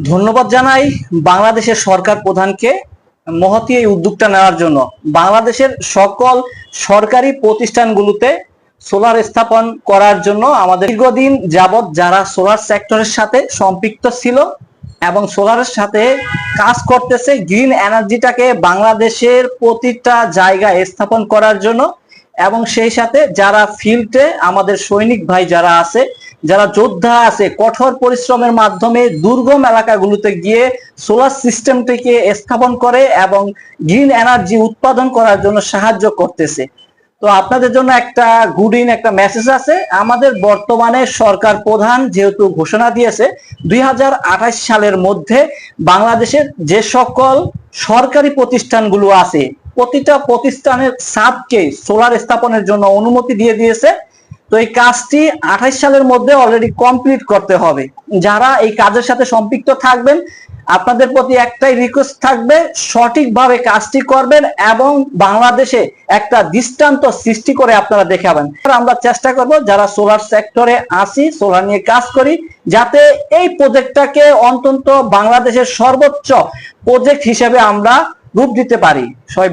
ধন্যবাদ জানাই বাংলাদেশের সরকার প্রধানকে মহতী এই উদ্যোগটা নেওয়ার জন্য। বাংলাদেশের সকল সরকারি প্রতিষ্ঠানগুলোতে সোলার স্থাপন করার জন্য আমাদের দীর্ঘদিন যাবৎ যারা সোলার সেক্টরের সাথে সম্পৃক্ত ছিল এবং সোলারের সাথে কাজ করতেছে গ্রিন এনার্জিটাকে বাংলাদেশের প্রতিটা জায়গায় স্থাপন করার জন্য এবং সেই সাথে যারা ফিল্ডে আমাদের সৈনিক ভাই যারা আছে যারা যোদ্ধা আছে, কঠোর পরিশ্রমের মাধ্যমে দুর্গম এলাকাগুলোতে গিয়ে সোলার সিস্টেমটিকে স্থাপন করে এবং গ্রিন এনার্জি উৎপাদন করার জন্য সাহায্য করতেছে। তো আপনাদের জন্য একটা গুড ইন একটা মেসেজ আছে। আমাদের বর্তমানে সরকার প্রধান যেহেতু ঘোষণা দিয়েছে, দুই সালের মধ্যে বাংলাদেশের যে সকল সরকারি প্রতিষ্ঠানগুলো আছে, প্রতিটা প্রতিষ্ঠানের সাবকে সোলার স্থাপনের জন্য অনুমতি দিয়ে দিয়েছে। তো এই কাজটি আঠাইশ সালের মধ্যে অলরেডি কমপ্লিট করতে হবে। যারা এই কাজের সাথে সম্পৃক্ত থাকবেন, আপনাদের প্রতি একটাই রিকোয়েস্ট থাকবে, সঠিকভাবে কাজটি করবেন এবং বাংলাদেশে একটা দৃষ্টান্ত সৃষ্টি করে আপনারা দেখাবেন। আমরা চেষ্টা করব যারা সোলার সেক্টরে আসি সোলার নিয়ে কাজ করি, যাতে এই প্রজেক্টটাকে অন্তত বাংলাদেশের সর্বোচ্চ প্রজেক্ট হিসেবে আমরা রূপ দিতে পারি। সবাই